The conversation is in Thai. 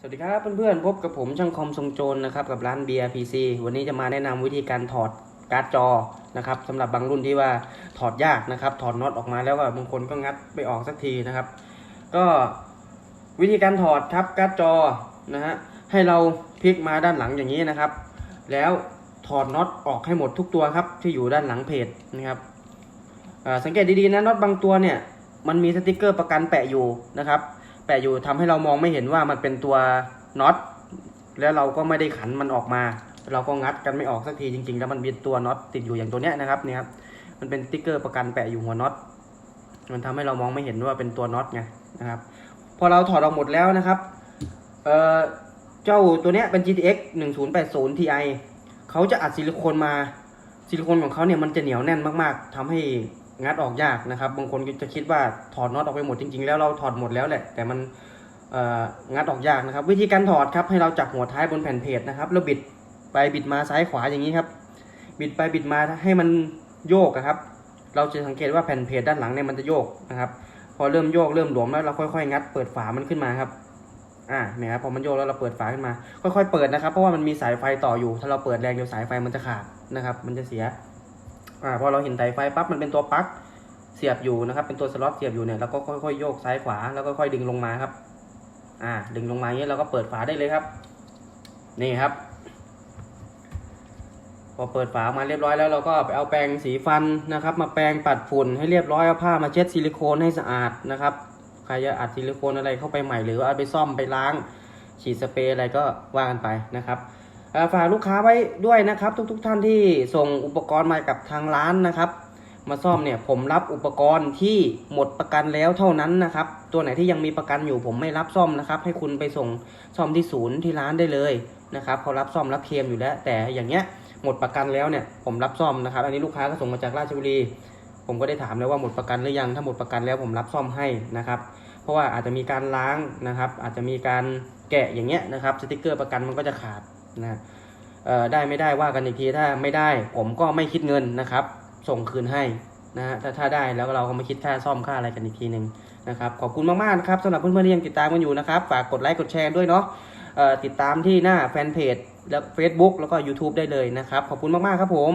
สวัสดีครับเพื่อนๆพบกับผมช่างคอมทรงโจรนะครับกับร้าน BRPC วันนี้จะมาแนะนำวิธีการถอดการ์ดจอนะครับสำหรับบางรุ่นที่ว่าถอดยากนะครับ ถอดน็อตออกมาแล้วว่าบางคนก็งัดไม่ออกสักทีนะครับ ก็วิธีการถอดครับการ์ดจอนะฮะให้เราพลิกมาด้านหลังอย่างนี้นะครับ แล้วถอดน็อตออกให้หมดทุกตัวครับที่อยู่ด้านหลังเพจนะครับสังเกตดีๆนะน็อตบางตัวเนี่ยมันมีสติกเกอร์ประกันแปะอยู่นะครับ แปะอยู่ทำให้เรามองไม่เห็นว่ามันเป็นตัวน็อตแล้วเราก็ไม่ได้ขันมันออกมา เราก็งัดกันไม่ออกสักทีจริงๆ แล้วมันมีตัวน็อตติดอยู่อย่างตัวเนี้ยนะครับเนี่ยครับมันเป็นติ๊กเกอร์ประกันแปะอยู่หัวน็อตมันทำให้เรามองไม่เห็นว่าเป็นตัวน็อตไงนะครับพอเราถอดออกหมดแล้วนะครับเอ่อเจ้าตัวเนี้ยเป็น GTX 1080 Ti เขาจะอัดซิลิโคนมาซิลิโคนของเขาเนี่ยมันจะเหนียวแน่นมากๆทำให้ งัดออกยากนะครับ บางคนก็จะคิดว่าถอดน็อตออกไปหมดจริง ๆ แล้วเราถอดหมดแล้วแหละ แต่มันงัดออกยากนะครับ วิธีการถอดครับให้เราจับหัวท้ายบนแผ่นเพจนะครับแล้วบิดไปบิดมาซ้ายขวาอย่างนี้ครับ บิดไปบิดมาให้มันโยกครับ เราจะสังเกตว่าแผ่นเพจด้านหลังเนี่ยมันจะโยกนะครับ พอเริ่มโยกเริ่มหลวมแล้วเราค่อยๆ งัดเปิดฝามันขึ้นมาครับอ่าเนี่ยครับพอมันโยกแล้วเราเปิดฝาขึ้นมา ค่อยๆเปิดนะครับ เพราะว่ามันมีสายไฟต่ออยู่ ถ้าเราเปิดแรงเดี๋ยวสายไฟมันจะขาดนะครับ มันจะเสีย อ่าพอเราเห็นสายไฟปั๊บมันเป็นตัวปลั๊กเสียบอยู่นะครับ เป็นตัวสล็อตเสียบอยู่เนี่ยเราก็ค่อยๆโยกซ้ายขวาแล้วก็ค่อยดึงลงมาครับ อ่า ดึงลงมาอย่างนี้เราก็เปิดฝาได้เลยครับ นี่ครับ พอเปิดฝามาเรียบร้อยแล้วเราก็ไปเอาแปรงสีฟันนะครับ มาแปรงปัดฝุ่นให้เรียบร้อยเอาผ้ามาเช็ดซิลิโคนให้สะอาดนะครับใครจะอัดซิลิโคนอะไรเข้าไปใหม่หรือว่าเอาไปซ่อมไปล้าง ฉีดสเปรย์อะไรก็ว่ากันไปนะครับ ฝากลูกค้าไว้ด้วยนะครับ ทุกๆทท่านที่ส่งอุปกรณ์มากับทางร้านนะครับ มาซ่อมเนี่ยผมรับอุปกรณ์ที่หมดประกันแล้วเท่านั้นนะครับ ตัวไหนที่ยังมีประกันอยู่ผมไม่รับซ่อมนะครับ ให้คุณไปส่งซ่อมที่ศูนย์ที่ร้านได้เลยนะครับเขารับซ่อมรับเคลมอยู่แล้ว แต่อย่างเงี้ยหมดประกันแล้วเนี่ยผมรับซ่อมนะครับ อันนี้ลูกค้าก็ส่งมาจากราชบุรี ผมก็ได้ถามแล้วว่าหมดประกันหรือยังถ้าหมดประกันแล้วผมรับซ่อมให้นะครับเพราะว่าอาจจะมีการล้างนะครับ อาจจะมีการแกะอย่างเงี้ยนะครับสติกเกอร์ประกันมันก็จะขาด นะได้ไม่ได้ว่ากันอีกทีถ้าไม่ได้ผมก็ไม่คิดเงินนะครับ ส่งคืนให้นะฮะถ้าถ้าได้แล้วเราก็มาคิดค่าซ่อมค่าอะไรกันอีกทีหนึ่งนะครับขอบคุณมากๆนะครับสำหรับเพื่อนๆที่ยังติดตามกันอยู่นะครับฝากกดไลค์กดแชร์ด้วยเนาะติดตามที่หน้าแฟนเพจแล้ว Facebook แล้วก็ YouTube ได้เลยนะครับ ขอบคุณมากๆครับผม